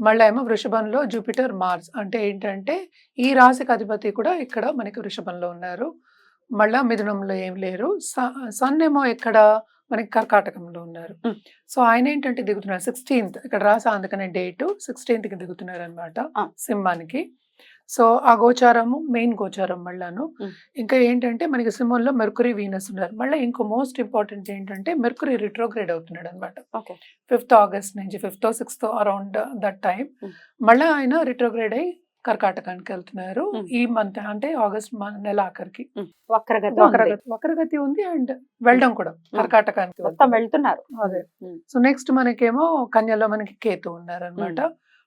మళ్ళీ ఏమో వృషభంలో Jupiter Mars అంటే ఏంటంటే ఈ రాశికి అధిపతి కూడా ఇక్కడ మనకి వృషభంలో ఉన్నారు. మళ్ళా మిథునంలో ఏం లేరు. స- సన్ ఏమో ఇక్కడ మనకి కర్కాటకంలో ఉన్నారు. సో ఆయన ఏంటంటే దిగుతున్నారు సిక్స్టీన్త్ ఇక్కడ రాసా అందుకనే డేట్ సిక్స్టీన్త్కి దిగుతున్నారు అనమాట. సింహానికి సో ఆ గోచారము మెయిన్ గోచారం మళ్ళాను. ఇంకా ఏంటంటే మనకి సింహంలో మెర్కురీ వీనస్ ఉన్నారు మళ్ళీ ఇంకో మోస్ట్ ఇంపార్టెంట్ ఏంటంటే మెర్కురీ రిట్రోగ్రేడ్ అవుతున్నాడు అనమాట ఫిఫ్త్ ఆగస్ట్ నుంచి fifth sixth around that time. మళ్ళీ ఆయన రిట్రోగ్రేడ్ అయ్యి కర్కాటకానికి వెళ్తున్నారు. ఈ మంత్ అంటే ఆగస్ట్ మ- నెల ఆఖరికి. వక్రగతి వక్రగతి. ఉంది అండ్ వెళ్ళడం కూడా కర్కాటకానికి మొత్తం వెళ్తున్నారు. అదే. సో నెక్స్ట్ మనకేమో కన్యలో మనకి కేతు ఉన్నారు అనమాట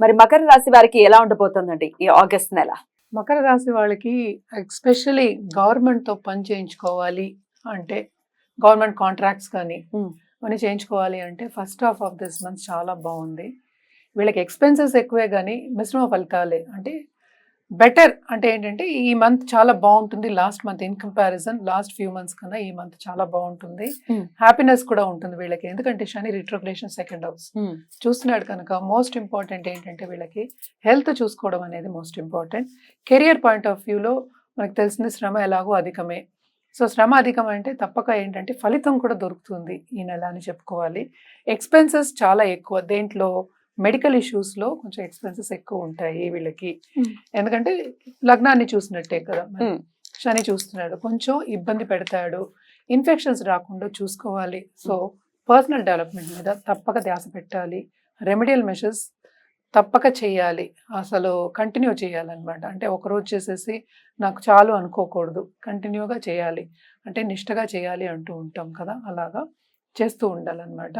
మరి మకర రాశి వారికి ఎలా ఉండబోతుందండి ఈ ఆగస్ట్ నెల? మకర రాశి వాళ్ళకి ఎస్పెషలీ గవర్నమెంట్తో పని చేయించుకోవాలి అంటే గవర్నమెంట్ కాంట్రాక్ట్స్ కానీ. పని చేయించుకోవాలి అంటే first half of this month చాలా బాగుంది. వీళ్ళకి ఎక్స్పెన్సెస్ ఎక్కువే కానీ మిశ్రమ ఫలితాలే. అంటే బెటర్ అంటే ఏంటంటే ఈ మంత్ చాలా బాగుంటుంది. Last month in comparison last few months కన్నా ఈ మంత్ చాలా బాగుంటుంది. Hmm. హ్యాపీనెస్ కూడా ఉంటుంది వీళ్ళకి. ఎందుకంటే శని రిట్రోగ్రేషన్ సెకండ్ హౌస్. చూస్తున్నాడు కనుక మోస్ట్ ఇంపార్టెంట్ ఏంటంటే వీళ్ళకి హెల్త్ చూసుకోవడం అనేది most important. Career point of వ్యూలో మనకు తెలిసిన శ్రమ ఎలాగో అధికమే. సో శ్రమ అధికం అంటే తప్పక ఏంటంటే ఫలితం కూడా దొరుకుతుంది ఈ నెల అని చెప్పుకోవాలి. ఎక్స్పెన్సెస్ చాలా ఎక్కువ. దేంట్లో మెడికల్ ఇష్యూస్లో కొంచెం ఎక్స్పెన్సెస్ ఎక్కువ ఉంటాయి వీళ్ళకి. ఎందుకంటే లగ్నాన్ని చూసినట్టే కదా. శని చూస్తున్నాడు. కొంచెం ఇబ్బంది పెడతాడు. ఇన్ఫెక్షన్స్ రాకుండా చూసుకోవాలి. సో పర్సనల్ డెవలప్మెంట్ మీద తప్పక ధ్యాస పెట్టాలి. రెమెడియల్ మెషర్స్ తప్పక చేయాలి. అసలు కంటిన్యూ చేయాలన్నమాట. అంటే ఒక రోజు చేసేసి నాకు చాలు అనుకోకూడదు. కంటిన్యూగా చేయాలి. అంటే నిష్టగా చేయాలి అంటూ ఉంటాం కదా అలాగా. చేస్తూ ఉండాలన్నమాట.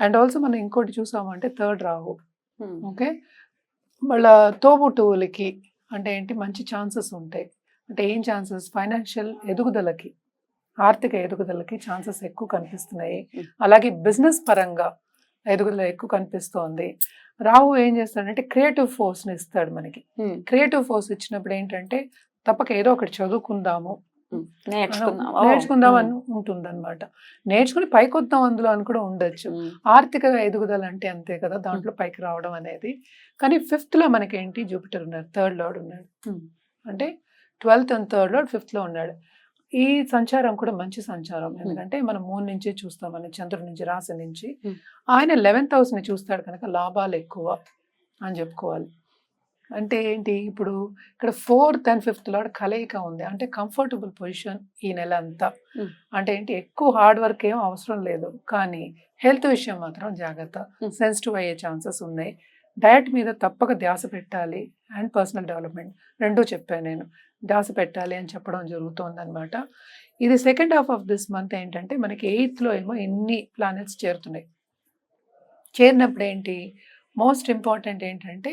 అండ్ ఆల్సో మనం ఇంకోటి చూసామంటే థర్డ్ రాహు. ఓకే? మళ్ళా తోబుట్టువులకి అంటే ఏంటి? మంచి ఛాన్సెస్ ఉంటాయి. అంటే ఏం ఛాన్సెస్? ఫైనాన్షియల్ ఎదుగుదలకి ఆర్థిక ఎదుగుదలకి ఛాన్సెస్ ఎక్కువ కనిపిస్తున్నాయి. అలాగే బిజినెస్ పరంగా ఎదుగుదల ఎక్కువ కనిపిస్తోంది. రాహు ఏం చేస్తాడంటే క్రియేటివ్ ఫోర్స్ని ఇస్తాడు మనకి. క్రియేటివ్ ఫోర్స్ ఇచ్చినప్పుడు ఏంటంటే తప్పక ఏదో ఒకటి చదువుకుందాము. నేర్చుకుందాం. నేర్చుకుందాం అని ఉంటుంది అనమాట నేర్చుకుని పైకి వద్దాం అందులో అని కూడా ఉండొచ్చు. ఆర్థిక ఎదుగుదల అంటే అంతే కదా దాంట్లో పైకి రావడం అనేది. కానీ ఫిఫ్త్లో మనకి ఏంటి జూపిటర్ ఉన్నాడు థర్డ్ లార్డ్ ఉన్నాడు. అంటే ట్వెల్త్ అండ్ థర్డ్ లార్డ్ ఫిఫ్త్లో ఉన్నాడు. ఈ సంచారం కూడా మంచి సంచారం. ఎందుకంటే మనం మూన్ నుంచి చూస్తాం మన చంద్రుడి నుంచి రాశి నుంచి. ఆయన లెవెన్త్ హౌస్ని చూస్తాడు కనుక లాభాలు ఎక్కువ అని చెప్పుకోవాలి. అంటే ఏంటి? ఇప్పుడు ఇక్కడ ఫోర్త్ అండ్ ఫిఫ్త్ లార్డ్ కలయిక ఉంది. అంటే కంఫర్టబుల్ పొజిషన్ ఈ నెల అంతా. అంటే ఏంటి? ఎక్కువ హార్డ్ వర్క్ ఏం అవసరం లేదు. కానీ హెల్త్ విషయం మాత్రం జాగ్రత్త. సెన్సిటివ్ అయ్యే ఛాన్సెస్ ఉన్నాయి. డయట్ మీద తప్పక ధ్యాస పెట్టాలి అండ్ పర్సనల్ డెవలప్మెంట్. రెండూ చెప్పాను నేను. ధ్యాస పెట్టాలి అని చెప్పడం జరుగుతోంది అనమాట ఇది second half of this month ఏంటంటే మనకి ఎయిత్లో ఏమో ఎన్ని ప్లానెట్స్ చేరుతున్నాయి. చేరినప్పుడు ఏంటి? మోస్ట్ ఇంపార్టెంట్ ఏంటంటే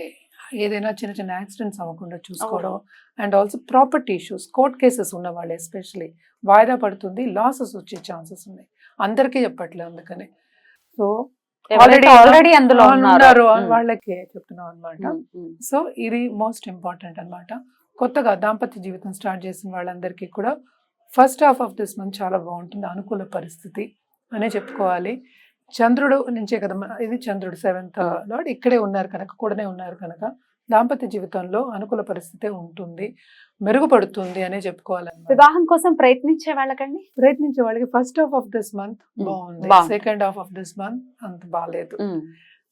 ఏదైనా చిన్న చిన్న యాక్సిడెంట్స్ అవ్వకుండా చూసుకోవడం and also property issues court cases ఉన్న వాళ్ళు ఎస్పెషలీ వాయిదా పడుతుంది లాసెస్ వచ్చే ఛాన్సెస్ ఉన్నాయి. అందరికీ చెప్పట్లేదు అందుకని. సో ఆల్రెడీ అందులో ఉన్నారు. వాళ్ళకి చెప్తున్నాం అనమాట. సో ఇది మోస్ట్ ఇంపార్టెంట్ అన్నమాట. కొత్తగా దాంపత్య జీవితం స్టార్ట్ చేసిన వాళ్ళందరికీ కూడా first half of this month చాలా బాగుంటుంది అనుకూల పరిస్థితి అనే చెప్పుకోవాలి. చంద్రుడు నుంచే కదా ఇది చంద్రుడు సెవెంత్ లార్డ్ ఇక్కడే ఉన్నారు కనుక కూడానే ఉన్నారు కనుక దాంపత్య జీవితంలో అనుకూల పరిస్థితి ఉంటుంది మెరుగుపడుతుంది అనే చెప్పుకోవాలన్నమాట వివాహం కోసం ప్రయత్నించే వాళ్ళకండి ప్రయత్నించే వాళ్ళకి first half of this month. బాగుంది. Second half of this month అంత బాగాలేదు.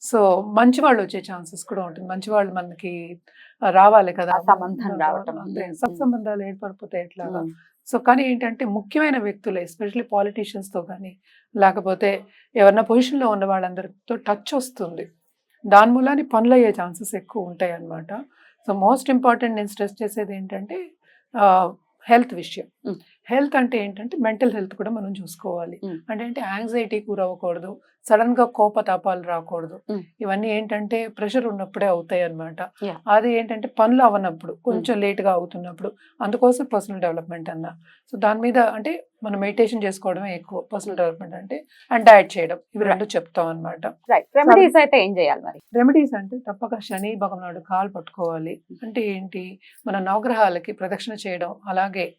సో మంచి వాళ్ళు వచ్చే ఛాన్సెస్ కూడా ఉంటుంది మంచి వాళ్ళు మనకి రావాలి కదా సంబంధం రావటం. సత్సంబంధాలు ఏర్పడిపోతే ఎట్లాగా. సో కానీ ఏంటంటే ముఖ్యమైన వ్యక్తులు ఎస్పెషల్లీ పాలిటీషియన్స్తో కానీ లేకపోతే ఎవరన్నా పొజిషన్లో ఉన్న వాళ్ళందరితో టచ్ వస్తుంది దాని మూలాన్ని పనులు అయ్యే ఛాన్సెస్ ఎక్కువ ఉంటాయి అన్నమాట సో మోస్ట్ ఇంపార్టెంట్ నేను స్ట్రెస్ చేసేది ఏంటంటే హెల్త్ విషయం. హెల్త్ అంటే ఏంటంటే మెంటల్ హెల్త్ కూడా మనం చూసుకోవాలి. అంటే అంటే యాంగ్జైటీ కూరవ్వకూడదు సడన్గా కోపతాపాలు రాకూడదు. ఇవన్నీ ఏంటంటే ప్రెషర్ ఉన్నప్పుడే అవుతాయి Yeah. అది ఏంటంటే పనులు అవ్వనప్పుడు కొంచెం లేట్గా అవుతున్నప్పుడు అందుకోసం పర్సనల్ డెవలప్మెంట్ అన్న. సో దాని మీద అంటే మనం మెడిటేషన్ చేసుకోవడమే ఎక్కువ పర్సనల్ డెవలప్మెంట్ అంటే అండ్ డయట్ చేయడం ఇవి రెండు చెప్తాం అన్నమాట. రైట్. రెమెడీస్ అయితే ఏం చేయాలి మరి? రెమెడీస్ అంటే తప్పక శని భగవానుడు కాలు పట్టుకోవాలి. అంటే ఏంటి? మన నవగ్రహాలకి ప్రదక్షిణ చేయడం. అలాగే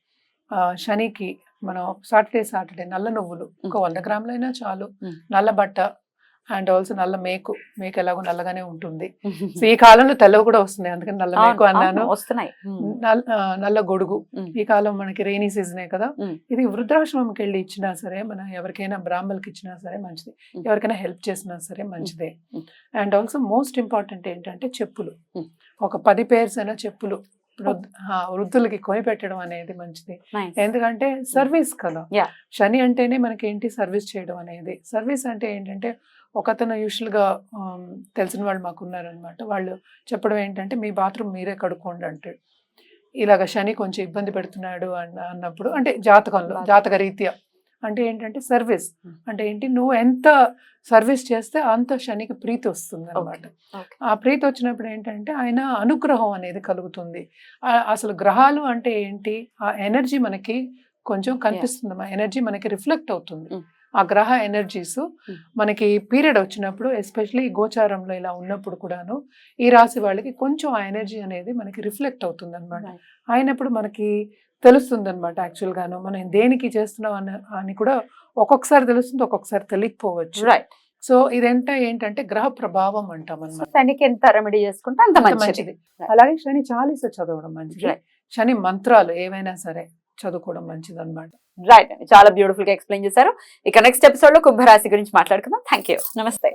శనికి మనం సాటర్డే సాటర్డే నల్ల నువ్వులు. ఒక వంద గ్రాములైనా చాలు. నల్ల బట్ట అండ్ ఆల్సో నల్ల మేకు. మేకు ఎలాగో నల్లగానే ఉంటుంది. సో ఈ కాలంలో తెల్లవి కూడా వస్తున్నాయి. అందుకని నల్ల మేకు అన్నాను. వస్తున్నాయి. నల్ల గొడుగు. ఈ కాలం మనకి రైనీ సీజనే కదా. ఇది వృద్ధాశ్రమంకి వెళ్ళి ఇచ్చినా సరే మనం ఎవరికైనా బ్రాహ్మణులకి ఇచ్చినా సరే మంచిది. ఎవరికైనా హెల్ప్ చేసినా సరే మంచిదే. అండ్ ఆల్సో మోస్ట్ ఇంపార్టెంట్ ఏంటంటే చెప్పులు. ఒక పది పేర్స్ అయినా చెప్పులు. వృద్ధులకి కొని పెట్టడం అనేది మంచిది. ఎందుకంటే సర్వీస్ కదా. శని అంటేనే మనకి ఏంటి సర్వీస్ చేయడం అనేది. సర్వీస్ అంటే ఏంటంటే ఒకతను యూజువల్గా ఆమ్, తెలిసిన వాళ్ళు మాకు ఉన్నారనమాట వాళ్ళు చెప్పడం ఏంటంటే మీ బాత్రూమ్ మీరే కడుక్కోండి అంటే. ఇలాగ శని కొంచెం ఇబ్బంది పెడుతున్నాడు అన్న అన్నప్పుడు అంటే జాతకంలో. జాతక రీత్యా. అంటే ఏంటంటే సర్వీస్. అంటే ఏంటి? నువ్వు ఎంత సర్వీస్ చేస్తే అంత శనికి ప్రీతి వస్తుంది అనమాట. ఆ ప్రీతి వచ్చినప్పుడు ఏంటంటే ఆయన అనుగ్రహం అనేది కలుగుతుంది. అసలు గ్రహాలు అంటే ఏంటి? ఆ ఎనర్జీ మనకి కొంచెం కనిపిస్తుంది. ఆ ఎనర్జీ మనకి రిఫ్లెక్ట్ అవుతుంది. ఆ గ్రహ ఎనర్జీస్. మనకి పీరియడ్ వచ్చినప్పుడు ఎస్పెషలీ గోచారంలో ఇలా ఉన్నప్పుడు కూడాను ఈ రాశి వాళ్ళకి కొంచెం ఆ ఎనర్జీ అనేది మనకి రిఫ్లెక్ట్ అవుతుంది అనమాట. అయినప్పుడు మనకి తెలుస్తుంది అనమాట యాక్చువల్ గాను మనం దేనికి చేస్తున్నాం అన్న అని కూడా ఒక్కొక్కసారి తెలుస్తుంది ఒక్కొక్కసారి తెలియకపోవచ్చు రైట్ సో ఇదంతా ఏంటంటే గ్రహ ప్రభావం అంటాం అనమాట శనికి ఎంత రెమెడీ చేసుకుంటే అంత మంచిది. అలాగే శని చాలీస చదవడం మంచిది. శని మంత్రాలు ఏవైనా సరే చదువుకోవడం మంచిది అనమాట రైట్ అండి. చాలా బ్యూటిఫుల్గా ఎక్స్ప్లెయిన్ చేశారు. ఇక నెక్స్ట్ ఎపిసోడ్లో కుంభరాశి గురించి మాట్లాడుకుందాం. థ్యాంక్ యూ నమస్తే.